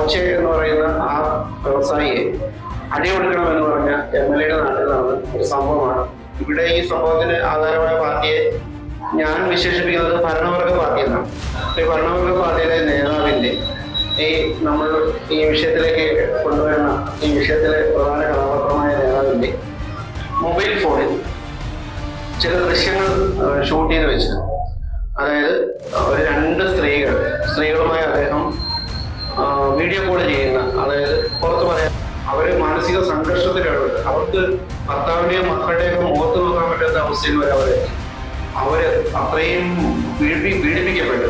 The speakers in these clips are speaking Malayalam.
കോച്ചെ എന്ന് പറയുന്ന ആ വ്യവസായിയെ അടികൊടുക്കണമെന്ന് പറഞ്ഞ എം എൽ എയുടെ നാട്ടിൽ നടന്ന ഒരു സംഭവമാണ്. ഇവിടെ ഈ സംഭവത്തിന് ആധാരമായ പാർട്ടിയെ ഞാൻ വിശേഷിപ്പിക്കുന്നത് ഭരണവർഗ പാർട്ടി എന്നാണ്. ഈ ഭരണവർഗ പാർട്ടിയിലെ നേതാവിന്റെ ഈ നമ്മൾ ഈ വിഷയത്തിലേക്ക് കൊണ്ടുവരുന്ന ഈ വിഷയത്തിലെ പ്രധാന കഥാപാത്രമായ നേതാവിന്റെ മൊബൈൽ ഫോണിൽ ചില ദൃശ്യങ്ങൾ ഷൂട്ട് ചെയ്ത് വെച്ച് അതായത് മാനസിക സംഘർഷത്തിലാണ്. അവർക്ക് ഭർത്താവിനെയും മക്കളുടെയും മുഖത്ത് നോക്കാൻ പറ്റാത്ത അവസ്ഥയിൽ വരെ അവരെ അവർ അത്രയും പീഡിപ്പി പീഡിപ്പിക്കപ്പെട്ടു.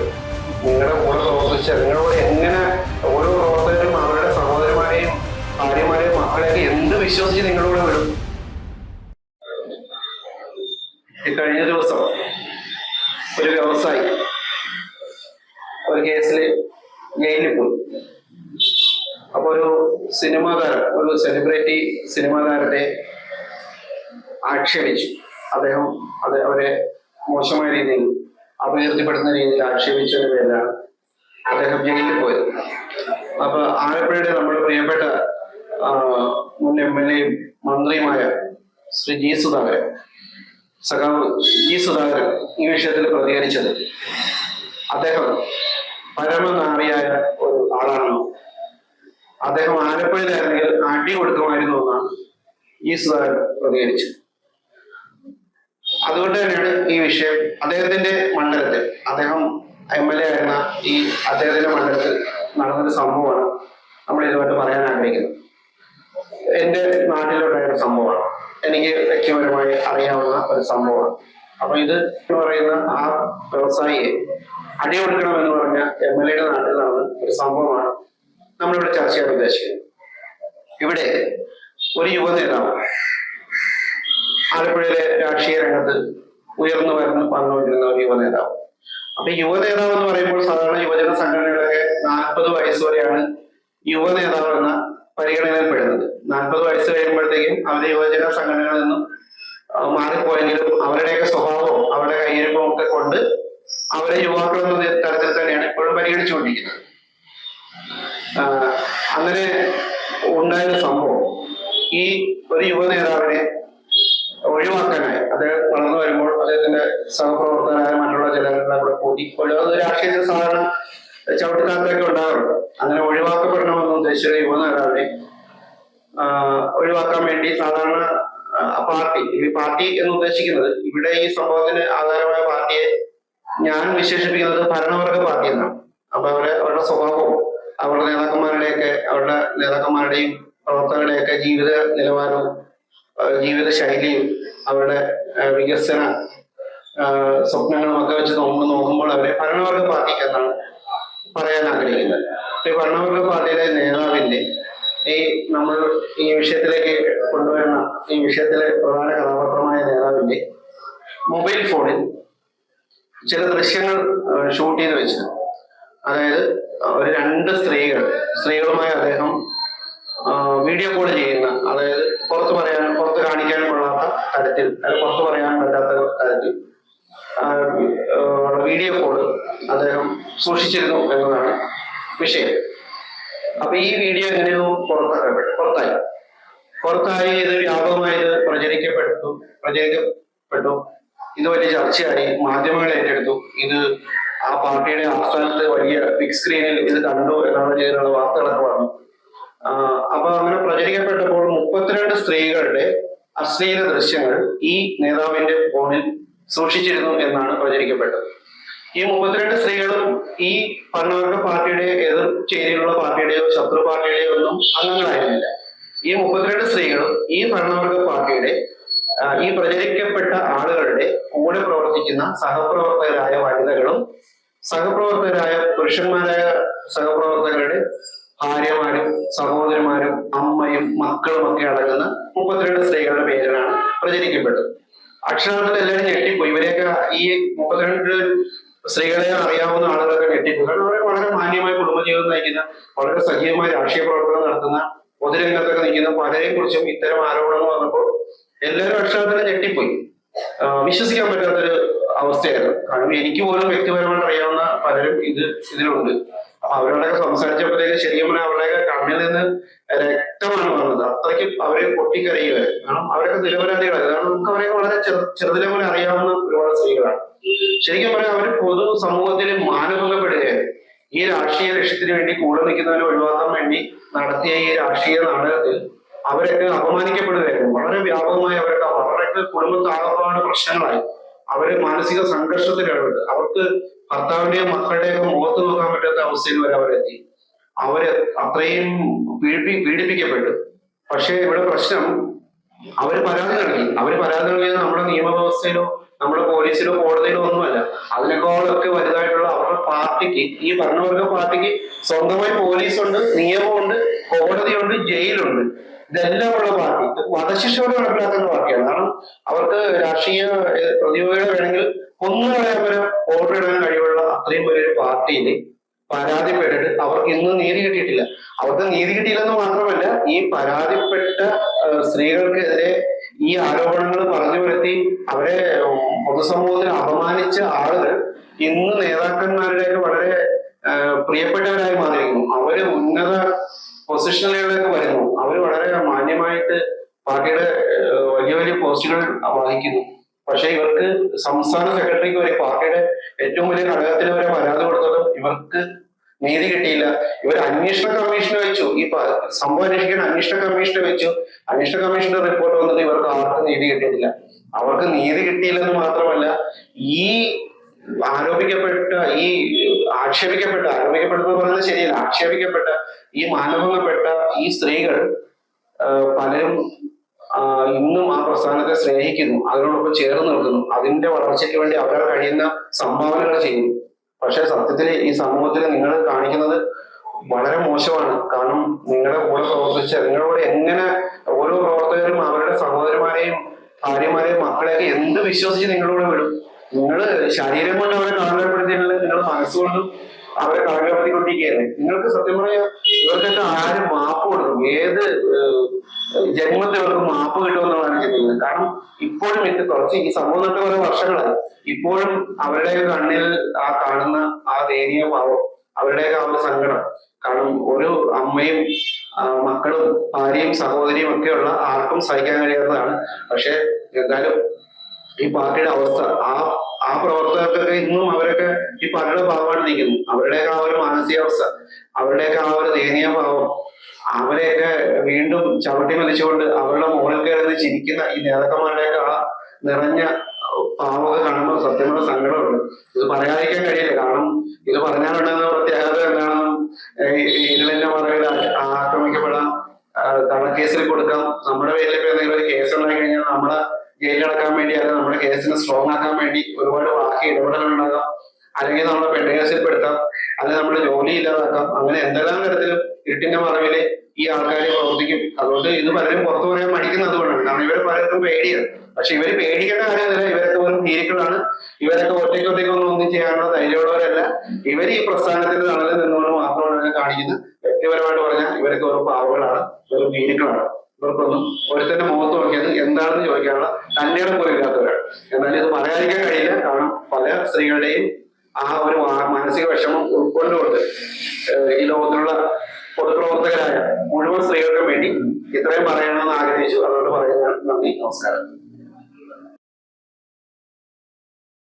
നിങ്ങളുടെ കൂടെ പ്രവർത്തിച്ച നിങ്ങളോട് എങ്ങനെ ഓരോ പ്രവർത്തകരും അവരുടെ സഹോദരന്മാരെയും ഭാര്യമാരെയും മക്കളെയൊക്കെ എന്ത് വിശ്വസിച്ച് നിങ്ങളോട് വിടും? കഴിഞ്ഞ ദിവസം ഒരു വ്യവസായി ഒരു കേസിൽ ജയിലിൽ പോയി അപ്പൊ ഒരു സിനിമാതാരം ഒരു സെലിബ്രിറ്റി സിനിമാകാരനെ ആക്ഷേപിച്ചു. അദ്ദേഹം അത് അവരെ മോശമായ രീതിയിൽ അപകീർത്തിപ്പെടുന്ന രീതിയിൽ ആക്ഷേപിച്ചതിന് പേരിലാണ് അദ്ദേഹം ജയിലിൽ പോയത്. അപ്പൊ ആലപ്പുഴയുടെ നമ്മുടെ പ്രിയപ്പെട്ട മുൻ എം എൽ എയും മന്ത്രിയുമായ ശ്രീ ജി സുധാകരൻ സഖാവ് ജി സുധാകരൻ ഈ വിഷയത്തിൽ പ്രതികരിച്ചത്. അദ്ദേഹം പരമനാറിയായ ഒരു ആളാണെന്നും അദ്ദേഹം ആലപ്പുഴയിലായിരുന്നെങ്കിൽ അടി കൊടുക്കുമായിരുന്നു എന്നാണ് ഈ സുധാകരൻ പ്രതികരിച്ചത്. അതുകൊണ്ട് തന്നെയാണ് ഈ വിഷയം അദ്ദേഹത്തിന്റെ മണ്ഡലത്തിൽ. അദ്ദേഹം എം എൽ എ ആയിരുന്ന ഈ അദ്ദേഹത്തിന്റെ മണ്ഡലത്തിൽ നടന്നൊരു സംഭവമാണ് നമ്മൾ ഇതുമായിട്ട് പറയാൻ ആഗ്രഹിക്കുന്നത്. എന്റെ നാട്ടിലുണ്ടായ ഒരു സംഭവമാണ്. എനിക്ക് വ്യക്തിപരമായി അറിയാവുന്ന ഒരു സംഭവമാണ്. അപ്പൊ ഇത് എന്ന് പറയുന്ന ആ വ്യവസായിയെ അടികൊടുക്കണമെന്ന് പറഞ്ഞ എം എൽ എയുടെ നാട്ടിൽ നടന്ന ഒരു സംഭവമാണ് നമ്മളിവിടെ ചർച്ച ചെയ്യാൻ ഉദ്ദേശിക്കുന്നത് ഇവിടെ ഒരു യുവ നേതാവ് ആലപ്പുഴയിലെ രാഷ്ട്രീയ രംഗത്ത് ഉയർന്നു വരുന്ന വന്നുകൊണ്ടിരുന്ന ഒരു യുവ നേതാവ് അപ്പൊ യുവ നേതാവ് എന്ന് പറയുമ്പോൾ സാധാരണ യുവജന സംഘടനകളൊക്കെ നാൽപ്പത് വയസ്സ് വരെയാണ് യുവ നേതാവ് എന്ന പരിഗണനയിൽപ്പെടുന്നത്. നാൽപ്പത് വയസ്സ് കഴിയുമ്പോഴത്തേക്കും അവരെ യുവജന സംഘടനകളിൽ നിന്നും മാറിപ്പോയെങ്കിലും അവരുടെയൊക്കെ സ്വഭാവവും അവരുടെ കയ്യിരിപ്പും ഒക്കെ കൊണ്ട് അവരെ യുവാക്കൾ എന്ന തരത്തിൽ തന്നെയാണ് ഇപ്പോഴും പരിഗണിച്ചുകൊണ്ടിരിക്കുന്നത്. അങ്ങനെ ഉണ്ടായ സംഭവം. ഈ ഒരു യുവ നേതാവിനെ ഒഴിവാക്കാനായി അദ്ദേഹം വളർന്നു വരുമ്പോൾ അദ്ദേഹത്തിന്റെ സഹപ്രവർത്തകരായ മറ്റുള്ള ജനങ്ങളെ കൂടെ കൂടി ഒഴിവാക്കുന്ന രാഷ്ട്രീയത്തിൽ സാധാരണ ചവിട്ടുകാലത്തൊക്കെ ഉണ്ടാകാറുണ്ട്. അങ്ങനെ ഒഴിവാക്കപ്പെടണമെന്ന് ഉദ്ദേശിച്ച യുവ നേതാവിനെ ഒഴിവാക്കാൻ വേണ്ടി സാധാരണ പാർട്ടി ഈ പാർട്ടി എന്ന് ഉദ്ദേശിക്കുന്നത് ഇവിടെ ഈ സംഭവത്തിന് ആധാരമായ പാർട്ടിയെ ഞാൻ വിശേഷിപ്പിക്കുന്നത് ഭരണവർഗ പാർട്ടി എന്നാണ്. അപ്പൊ അവരെ അവരുടെ സ്വഭാവവും അവരുടെ നേതാക്കന്മാരുടെയൊക്കെ അവരുടെ നേതാക്കന്മാരുടെയും പ്രവർത്തകരുടെയൊക്കെ ജീവിത നിലവാരവും ജീവിത ശൈലിയും അവരുടെ വികസന സ്വപ്നങ്ങളും ഒക്കെ വെച്ച് നോക്കുമ്പോൾ നോക്കുമ്പോൾ അവരെ ഭരണവർഗ പാർട്ടിക്ക് എന്നാണ് പറയാൻ ആഗ്രഹിക്കുന്നത്. ഈ ഭരണവർഗ പാർട്ടിയിലെ നേതാവിന്റെ ഈ നമ്മൾ ഈ വിഷയത്തിലേക്ക് കൊണ്ടുവരുന്ന ഈ വിഷയത്തിലെ പ്രധാന കഥാപാത്രമായ നേതാവിന്റെ മൊബൈൽ ഫോണിൽ ചില ദൃശ്യങ്ങൾ ഷൂട്ട് ചെയ്ത് വെച്ച് അതായത് രണ്ട് സ്ത്രീകൾ സ്ത്രീകളുമായി അദ്ദേഹം വീഡിയോ കോൾ ചെയ്യുന്ന അതായത് പുറത്ത് പറയാൻ പുറത്ത് കാണിക്കാൻ കൊള്ളാത്ത തരത്തിൽ അല്ലെങ്കിൽ പുറത്ത് പറയാൻ പറ്റാത്ത തരത്തിൽ വീഡിയോ കോൾ അദ്ദേഹം സൂക്ഷിച്ചിരുന്നു എന്നതാണ് വിഷയം. അപ്പൊ ഈ വീഡിയോ എങ്ങനെയോ പുറത്താക്കപ്പെട്ടു പുറത്തായി. പുറത്തായി ഇത് വ്യാപകമായി ഇത് പ്രചരിക്കപ്പെട്ടു പ്രചരിക്കപ്പെട്ടു. ഇത് വലിയ ചർച്ചയായി മാധ്യമങ്ങൾ ഏറ്റെടുത്തു. ഇത് ആ പാർട്ടിയുടെ ആസ്ഥാനത്ത് വലിയ ബിഗ് സ്ക്രീനിൽ ഇത് കണ്ടു എന്നാണ് ചെയ്തിട്ടുള്ള വാർത്തകളൊക്കെ വന്നു അപ്പൊ അങ്ങനെ പ്രചരിക്കപ്പെട്ടപ്പോൾ മുപ്പത്തിരണ്ട് സ്ത്രീകളുടെ അശ്ലീല ദൃശ്യങ്ങൾ ഈ നേതാവിന്റെ ഫോണിൽ സൂക്ഷിച്ചിരുന്നു എന്നാണ് പ്രചരിക്കപ്പെട്ടത്. ഈ മുപ്പത്തിരണ്ട് സ്ത്രീകളും ഈ പറഞ്ഞവരുടെ പാർട്ടിയുടെ എതിർ ചേരിയിലുള്ള പാർട്ടിയുടെയോ ശത്രു പാർട്ടിയുടെയോ ഒന്നും അംഗങ്ങളായിരുന്നില്ല. ഈ മുപ്പത്തിരണ്ട് സ്ത്രീകളും ഈ ഭരണവർഗ പാർട്ടിയുടെ ഈ പ്രചരിക്കപ്പെട്ട ആളുകളുടെ കൂടെ പ്രവർത്തിക്കുന്ന സഹപ്രവർത്തകരായ വനിതകളും സഹപ്രവർത്തകരായ പുരുഷന്മാരായ സഹപ്രവർത്തകരുടെ ഭാര്യമാരും സഹോദരന്മാരും അമ്മയും മക്കളും ഒക്കെ അടങ്ങുന്ന മുപ്പത്തിരണ്ട് സ്ത്രീകളുടെ പേരിലാണ് പ്രചരിക്കപ്പെട്ടത്. അക്ഷരാർത്ഥത്തിൽ എല്ലാവരും ഞെട്ടിപ്പോയി ഇവരെയൊക്കെ ഈ മുപ്പത്തിരണ്ട് സ്ത്രീകളെ അറിയാവുന്ന ആളുകളൊക്കെ ഞെട്ടിപ്പോയി അവരെ വളരെ മാന്യമായ കുടുംബജീവിതം നയിക്കുന്ന വളരെ സജീവമായ രാഷ്ട്രീയ പ്രവർത്തനം നടത്തുന്ന പൊതുരംഗത്തൊക്കെ നിൽക്കുന്ന പലരെയും കുറിച്ചും ഇത്തരം ആരോപണങ്ങൾ വന്നപ്പോൾ എല്ലാവരും അക്ഷരത്തിന് ഞെട്ടിപ്പോയി. വിശ്വസിക്കാൻ പറ്റാത്തൊരു അവസ്ഥയായിരുന്നു. കാരണം എനിക്ക് പോലും വ്യക്തിപരമായിട്ട് അറിയാവുന്ന പലരും ഇത് ഇതിലുണ്ട്. അപ്പൊ അവരോടൊക്കെ സംസാരിച്ചപ്പോഴത്തേക്ക് ശരിക്കും പറഞ്ഞാൽ അവരുടെയൊക്കെ കണ്ണിൽ നിന്ന് രക്തമാണ് വന്നത്. അത്രയ്ക്ക് അവരെ പൊട്ടിക്കരയുമായിരുന്നു കാരണം അവരൊക്കെ നിരപരാധികളാണ് കാരണം നമുക്ക് അവരെ വളരെ ചെറു ചെറുതിലെ പോലെ അറിയാവുന്ന ഒരുപാട് സ്ത്രീകളാണ്. ശരിക്കും പറഞ്ഞാൽ അവർ പൊതു സമൂഹത്തിൽ മാനഭംഗപ്പെടുകയായിരുന്നു. ഈ രാഷ്ട്രീയ ലക്ഷ്യത്തിന് വേണ്ടി കൂടെ നിൽക്കുന്നവരെ ഒഴിവാക്കാൻ വേണ്ടി നടത്തിയ ഈ രാഷ്ട്രീയ നാടകത്തിൽ അവരൊക്കെ അപമാനിക്കപ്പെടുകയായിരുന്നു. വളരെ വ്യാപകമായി അവരുടെ അവരുടെ കുടുംബത്താകപ്പാട് പ്രശ്നങ്ങളായി. അവർ മാനസിക സംഘർഷത്തിലിടപെട്ട് അവർക്ക് ഭർത്താവിന്റെയും മക്കളുടെയൊക്കെ മുഖത്ത് നോക്കാൻ പറ്റാത്ത അവസ്ഥയിൽ വരെ അവരെത്തി. അവർ അത്രയും പീഡിപ്പി പീഡിപ്പിക്കപ്പെട്ടു. പക്ഷേ ഇവിടെ പ്രശ്നം അവർ പരാതി നൽകി. അവർ പരാതി നൽകിയത് നമ്മുടെ നിയമവ്യവസ്ഥയിലോ നമ്മുടെ പോലീസിലോ കോടതിയിലോ ഒന്നുമല്ല. അതിനേക്കാളൊക്കെ വലുതായിട്ടുള്ള അവരുടെ പാർട്ടിക്ക് ഈ ഭരണവർഗ പാർട്ടിക്ക് സ്വന്തമായി പോലീസുണ്ട് നിയമമുണ്ട് കോടതിയുണ്ട് ജയിലുണ്ട്. ഇതെല്ലാം ഉള്ള പാർട്ടി. വധശിക്ഷ വരെ നടപ്പിലാക്കുന്ന പാർട്ടിയാണ്. കാരണം അവർക്ക് രാഷ്ട്രീയ പ്രതിയോഗികൾ വേണമെങ്കിൽ കൊന്നുകളയാൻ വരെ ഓർഡർ ഇടാൻ കഴിവുള്ള അത്രയും വലിയൊരു പാർട്ടിയിൽ പരാതിപ്പെട്ടിട്ട് അവർക്ക് ഇന്നും നീതി കിട്ടിയിട്ടില്ല. അവർക്ക് നീതി കിട്ടിയില്ലെന്ന് മാത്രമല്ല ഈ പരാതിപ്പെട്ട സ്ത്രീകൾക്കെതിരെ ഈ ആരോപണങ്ങൾ പറഞ്ഞു വരുത്തി അവരെ പൊതുസമൂഹത്തിൽ അപമാനിച്ച ആളുകൾ ഇന്ന് നേതാക്കന്മാരുടെയൊക്കെ വളരെ പ്രിയപ്പെട്ടവരായി മാറിയിരിക്കുന്നു. അവർ ഉന്നത പൊസിഷനുകളിലേക്ക് വരുന്നു. അവർ വളരെ മാന്യമായിട്ട് പാർട്ടിയുടെ വലിയ വലിയ പോസ്റ്റുകൾ വഹിക്കുന്നു പക്ഷെ ഇവർക്ക് സംസ്ഥാന സെക്രട്ടറിക്ക് വരെ പാർട്ടിയുടെ ഏറ്റവും വലിയ ഘടകത്തിൽ വരെ പരാതി കൊടുത്തതും ഇവർക്ക് നീതി കിട്ടിയില്ല. ഇവർ അന്വേഷണ കമ്മീഷനെ വെച്ചു. ഈ സംഭവം അന്വേഷിക്കാൻ അന്വേഷണ കമ്മീഷനെ വെച്ചു. അന്വേഷണ കമ്മീഷന്റെ റിപ്പോർട്ട് വന്നിട്ട് ഇവർക്ക് ആർക്കും നീതി കിട്ടിയിട്ടില്ല. അവർക്ക് നീതി കിട്ടിയില്ലെന്ന് മാത്രമല്ല ഈ ആരോപിക്കപ്പെട്ട ഈ ആക്ഷേപിക്കപ്പെട്ട ആരോപിക്കപ്പെട്ടെന്ന് പറയുന്നത് ശരിയല്ല. ആക്ഷേപിക്കപ്പെട്ട ഈ മാനഭംഗപ്പെട്ട ഈ സ്ത്രീകൾ പലരും ഇന്നും ആ പ്രസ്ഥാനത്തെ സ്നേഹിക്കുന്നു അതിനോടൊപ്പം ചേർന്ന് നിൽക്കുന്നു. അതിന്റെ വളർച്ചയ്ക്ക് വേണ്ടി അവരാൾ കഴിയുന്ന സംഭാവനകൾ ചെയ്യുന്നു. പക്ഷെ സത്യത്തിൽ ഈ സമൂഹത്തിൽ നിങ്ങൾ കാണിക്കുന്നത് വളരെ മോശമാണ്. കാരണം നിങ്ങളുടെ കൂടെ പ്രവർത്തിച്ച നിങ്ങളോട് എങ്ങനെ ഓരോ പ്രവർത്തകരും അവരുടെ സഹോദരന്മാരെയും ഭാര്യമാരെയും മക്കളെയൊക്കെ എന്ത് വിശ്വസിച്ച് നിങ്ങളോട് വിടും? നിങ്ങൾ ശരീരം കൊണ്ട് അവരെ കളങ്കപ്പെടുത്തിയിട്ടില്ല നിങ്ങൾ മനസ്സുകൊണ്ടും അവരെ കളങ്കപ്പെടുത്തിക്കൊണ്ടിരിക്കുകയാണ് നിങ്ങൾക്ക് സത്യം പറയാ ഇവർക്കൊക്കെ ആരും മാപ്പ് കൊടുക്കും. ഏത് ജന്മത്തിൽ അവർക്ക് മാപ്പ് കിട്ടുമെന്നുള്ളതാണ് ചിന്തിക്കുന്നത് കാരണം ഇപ്പോഴും ഇത് കുറച്ച് ഈ സംഭവം തൊട്ട് കുറെ വർഷങ്ങളായി. ഇപ്പോഴും അവരുടെ കണ്ണിൽ ആ കാണുന്ന ആ ദയനീയ ഭാവം അവരുടെയൊക്കെ ആ ഒരു സങ്കടം. കാരണം ഒരു അമ്മയും മക്കളും ഭാര്യയും സഹോദരിയും ഒക്കെയുള്ള ആർക്കും സഹിക്കാൻ കഴിയാത്തതാണ്. പക്ഷെ എന്തായാലും ഈ പാർട്ടിയുടെ അവസ്ഥ. ആ ആ പ്രവർത്തകർക്കൊക്കെ ഇന്നും അവരൊക്കെ ഈ പാർട്ടിയുടെ ഭാഗമായിട്ട് നിൽക്കുന്നു. അവരുടെയൊക്കെ ആ ഒരു മാനസികാവസ്ഥ അവരുടെയൊക്കെ ആ ഒരു ദയനീയ ഭാവം അവരെയൊക്കെ വീണ്ടും ചവിട്ടി മലിച്ചുകൊണ്ട് അവരുടെ മുകളിൽ കയറി ചിരിക്കുന്ന ഈ നേതാക്കന്മാരുടെയൊക്കെ ആ നിറഞ്ഞ പാവമൊക്കെ കാണുമ്പോൾ സത്യമുള്ള സങ്കടമുണ്ട്. ഇത് പറയാതിരിക്കാൻ കഴിയില്ല. കാരണം ഇത് പറഞ്ഞാലുണ്ടെന്ന പ്രത്യേകത എന്താണെന്നും ഇതിലെന്നെ മറവിൽ ആക്രമിക്കപ്പെടാം. കള്ളക്കേസിൽ കൊടുക്കാം. നമ്മുടെ പേരിൽ ഇപ്പൊ എന്തെങ്കിലും ഒരു കേസ് ഉണ്ടായി കഴിഞ്ഞാൽ നമ്മളെ ജയിലിലടക്കാൻ വേണ്ടി അല്ലെങ്കിൽ നമ്മുടെ കേസിനെ സ്ട്രോങ് ആക്കാൻ വേണ്ടി ഒരുപാട് ബാക്കി ഇടപെടലുകൾ ഉണ്ടാകാം. അല്ലെങ്കിൽ നമ്മളെ പെണ്ണുകേസിൽ പെടുത്താം അല്ലെങ്കിൽ നമ്മുടെ ജോലി ഇല്ലാതാക്കാം. അങ്ങനെ എന്തെല്ലാം തരത്തിലും ഇരുട്ടിന്റെ മറവിൽ ഈ ആൾക്കാർ പ്രവർത്തിക്കും. അതുകൊണ്ട് ഇത് പലരും പുറത്തു പറയാൻ മടിക്കുന്നത് കൊണ്ടാണ് കാരണം ഇവർ പലർക്കും പേടിയാണ്. പക്ഷെ ഇവർ പേടിക്കേണ്ട കാര്യമല്ല ഇവരൊക്കെ വെറും ഭീരുക്കളാണ് ഇവരൊക്കെ ഒറ്റയ്ക്ക് ഒറ്റയ്ക്ക് ഒന്നും ഒന്നും ചെയ്യാനുള്ള ധൈര്യമുള്ളവരല്ല. ഇവർ ഈ പ്രസ്ഥാനത്തിന്റെ തണലിൽ നിന്നുകൊണ്ട് മാത്രമാണ് കാണിക്കുന്നത്. വ്യക്തിപരമായിട്ട് പറഞ്ഞാൽ ഇവരൊക്കെ വെറും പാവങ്ങളാണ്. വെറും ഭീരുക്കളാണ് ഇവർക്കൊന്നും ഒരുത്തന്റെ മുഖത്ത് നോക്കിയത് എന്താണെന്ന് ചോദിക്കാനുള്ള തന്നെയുടെ പോലും ഇല്ലാത്തവരാണ് എന്നാൽ ഇത് പറയാതിരിക്കാൻ കഴിയില്ല. കാരണം പല സ്ത്രീകളുടെയും ആ ഒരു മാനസിക വിഷമം ഉൾക്കൊണ്ടുകൊണ്ട് ഈ ലോകത്തിലുള്ള പൊതുപ്രവർത്തകരായ മുഴുവൻ സ്ത്രീകൾക്കും വേണ്ടി ഇത്രയും പറയണമെന്ന് ആഗ്രഹിച്ചു. അതുകൊണ്ട് പറയാൻ നന്ദി. നമസ്കാരം.